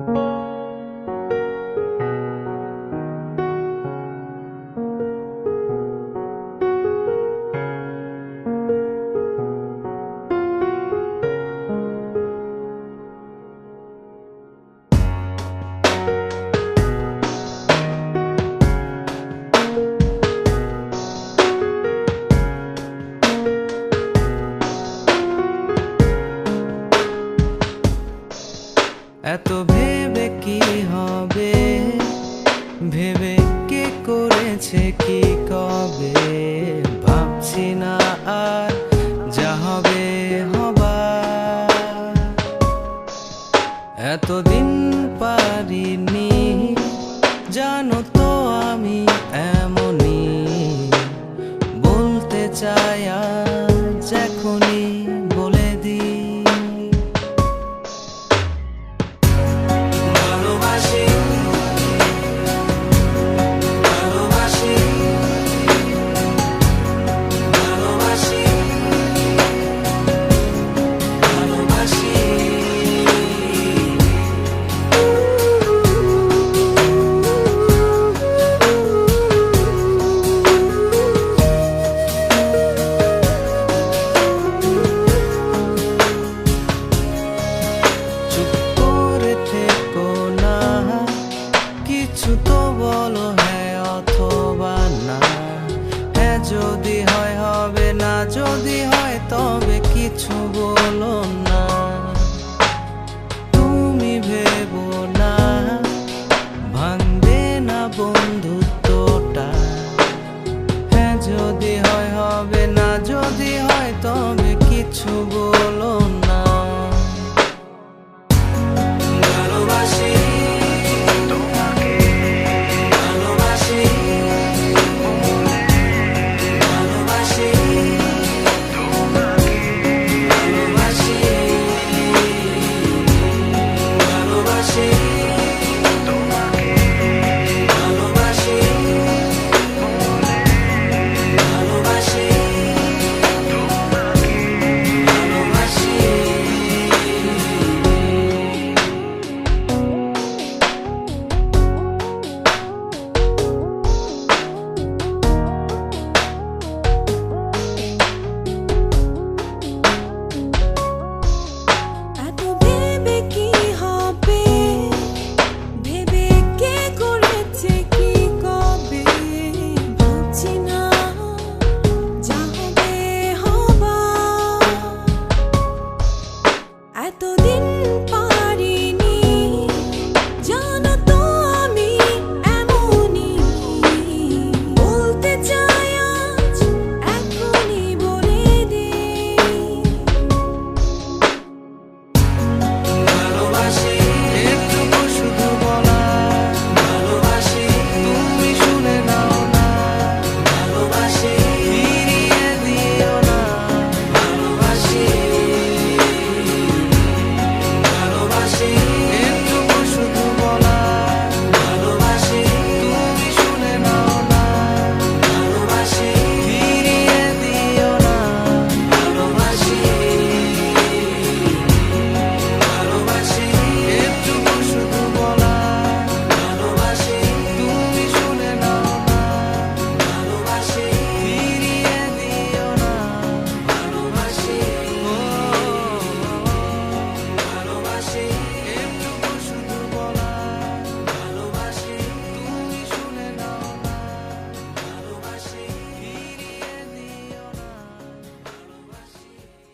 you. ভেবে কি হবে? ভেবে কে করেছে কি কবে? বলো হ্যাঁ অথবা না। হ্যাঁ যদি হয়, হবে না। যদি হয়, তবে কিছু বলো না।